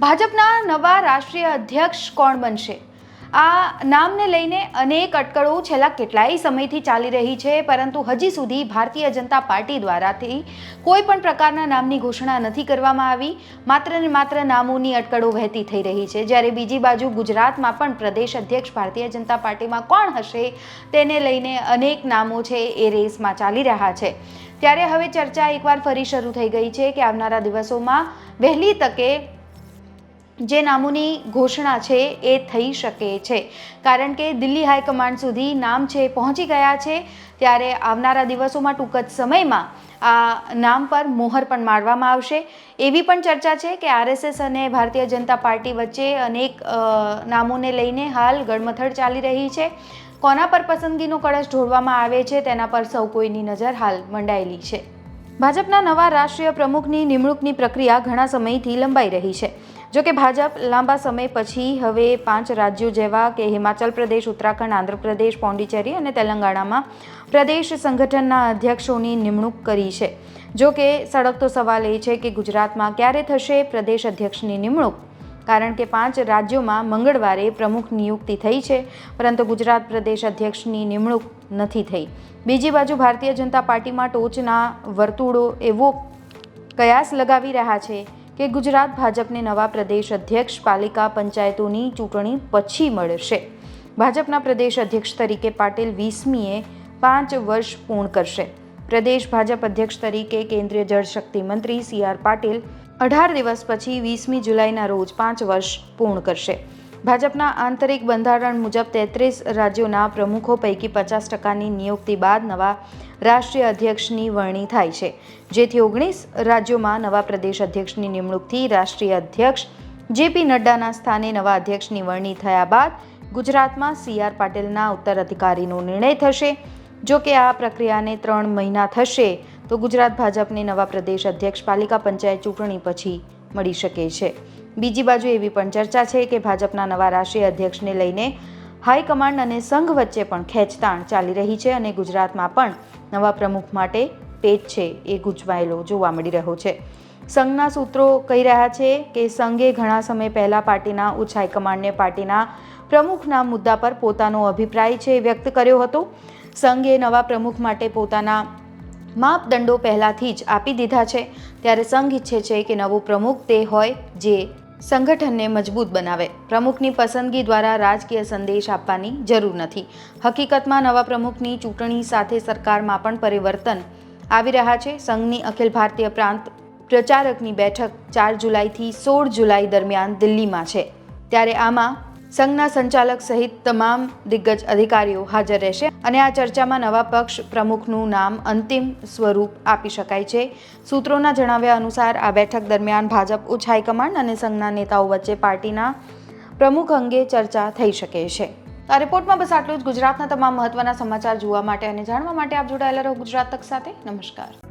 ભાજપના નવા રાષ્ટ્રીય અધ્યક્ષ કોણ બનશે? આ નામને લઈને અનેક અટકળો છેલ્લા કેટલાય સમયથી ચાલી રહી છે, પરંતુ હજી સુધી ભારતીય જનતા પાર્ટી દ્વારાથી કોઈ પણ પ્રકારના નામની ઘોષણા નથી કરવામાં આવી. માત્ર ને માત્ર નામોની અટકળો વહેતી થઈ રહી છે. જ્યારે બીજી બાજુ ગુજરાતમાં પણ પ્રદેશ અધ્યક્ષ ભારતીય જનતા પાર્ટીમાં કોણ હશે, તેને લઈને અનેક નામો છે એ રેસમાં ચાલી રહ્યા છે. ત્યારે હવે ચર્ચા એકવાર ફરી શરૂ થઈ ગઈ છે કે આવનારા દિવસોમાં વહેલી તકે જે નામોની ઘોષણા છે એ થઈ શકે છે. કારણ કે દિલ્હી હાઈકમાન્ડ સુધી નામ છે પહોંચી ગયા છે, ત્યારે આવનારા દિવસોમાં ટૂંક જ સમયમાં આ નામ પર મોહર પણ મારવામાં આવશે. એવી પણ ચર્ચા છે કે આરએસએસ અને ભારતીય જનતા પાર્ટી વચ્ચે અનેક નામોને લઈને હાલ ગડમથડ ચાલી રહી છે. કોના પર પસંદગીનો કળશ ઢોળવામાં આવે છે તેના પર સૌ કોઈની નજર હાલ મંડાયેલી છે. ભાજપના નવા રાષ્ટ્રીય પ્રમુખની નિમણૂકની પ્રક્રિયા ઘણા સમયથી લંબાઈ રહી છે. જો કે ભાજપ લાંબા સમય પછી હવે પાંચ રાજ્યો જેવા કે હિમાચલ પ્રદેશ, ઉત્તરાખંડ, આંધ્રપ્રદેશ, પોંડિચેરી અને તેલંગાણામાં પ્રદેશ સંગઠનના અધ્યક્ષોની નિમણૂક કરી છે. જો કે સળગતો સવાલ એ છે કે ગુજરાતમાં ક્યારે થશે પ્રદેશ અધ્યક્ષની નિમણૂક? કારણ કે પાંચ રાજ્યોમાં મંગળવારે પ્રમુખ નિયુક્તિ થઈ છે, પરંતુ ગુજરાત પ્રદેશ અધ્યક્ષની નિમણૂક નથી થઈ. બીજી બાજુ ભારતીય જનતા પાર્ટીમાં ટોચના વર્તુળો એવો કયાસ લગાવી રહ્યા છે કે ગુજરાત ભાજપને નવા પ્રદેશ અધ્યક્ષ, પાલિકા પંચાયતોની ચૂંટણી પછી મળશે. ભાજપના પ્રદેશ અધ્યક્ષ તરીકે પાટીલ વીસમીએ પાંચ વર્ષ પૂર્ણ કરશે. પ્રદેશ ભાજપ અધ્યક્ષ તરીકે કેન્દ્રીય જળશક્તિ મંત્રી સી આર પાટીલ અઢાર દિવસ પછી વીસમી જુલાઈના રોજ પાંચ વર્ષ પૂર્ણ કરશે. ભાજપના આંતરિક બંધારણ મુજબ તેત્રીસ રાજ્યોના પ્રમુખો પૈકી પચાસ ટકાની નિયુક્તિ બાદ નવા રાષ્ટ્રીય અધ્યક્ષની વરણી થાય છે. જેથી ઓગણીસ રાજ્યોમાં નવા પ્રદેશ અધ્યક્ષની નિમણૂકથી રાષ્ટ્રીય અધ્યક્ષ જેપી નડ્ડાના સ્થાને નવા અધ્યક્ષની વરણી થયા બાદ ગુજરાતમાં સી આર પાટીલના ઉત્તરાધિકારીનો નિર્ણય થશે. જો કે આ પ્રક્રિયાને ત્રણ મહિના થશે, તો ગુજરાત ભાજપને નવા પ્રદેશ અધ્યક્ષ પાલિકા પંચાયત ચૂંટણી પછી મળી શકે છે. બીજી બાજુ એવી પણ ચર્ચા છે કે ભાજપના નવા રાષ્ટ્રીય અધ્યક્ષને લઈને હાઈકમાન્ડ અને સંઘ વચ્ચે પણ ખેંચતાણ ચાલી રહી છે અને ગુજરાતમાં પણ નવા પ્રમુખ માટે પેચ છે એ ગૂંચવાયેલો જોવા મળી રહ્યો છે. સંઘના સૂત્રો કહી રહ્યા છે કે સંઘે ઘણા સમય પહેલાં પાર્ટીના ઉચ્ચ હાઈકમાન્ડને પાર્ટીના પ્રમુખના મુદ્દા પર પોતાનો અભિપ્રાય છે વ્યક્ત કર્યો હતો. સંઘે નવા પ્રમુખ માટે પોતાના માપદંડો પહેલાંથી જ આપી દીધા છે. ત્યારે સંઘ ઈચ્છે છે કે નવું પ્રમુખ તે હોય જે સંગઠનને મજબૂત બનાવે. પ્રમુખની પસંદગી દ્વારા રાજકીય સંદેશ આપવાની જરૂર નથી. હકીકતમાં નવા પ્રમુખની ચૂંટણી સાથે સરકારમાં પણ પરિવર્તન આવી રહ્યા છે. સંઘની અખિલ ભારતીય પ્રાંત પ્રચારકની બેઠક ચાર જુલાઈથી સોળ જુલાઈ દરમિયાન દિલ્હીમાં છે. ત્યારે આમાં સંઘના સંચાલક સહિત તમામ દિગ્ગજ અધિકારીઓ હાજર રહેશે અને આ ચર્ચામાં નવા પક્ષ પ્રમુખનું નામ અંતિમ સ્વરૂપ આપી શકાય છે. સૂત્રોના જણાવ્યા અનુસાર, આ બેઠક દરમિયાન ભાજપ ઉચ્ચ હાઈકમાન્ડ અને સંઘના નેતાઓ વચ્ચે પાર્ટીના પ્રમુખ અંગે ચર્ચા થઈ શકે છે. આ રિપોર્ટમાં બસ આટલું જ. ગુજરાતના તમામ મહત્વના સમાચાર જોવા માટે અને જાણવા માટે આપ જોડાયેલા રહો ગુજરાત તક સાથે. નમસ્કાર.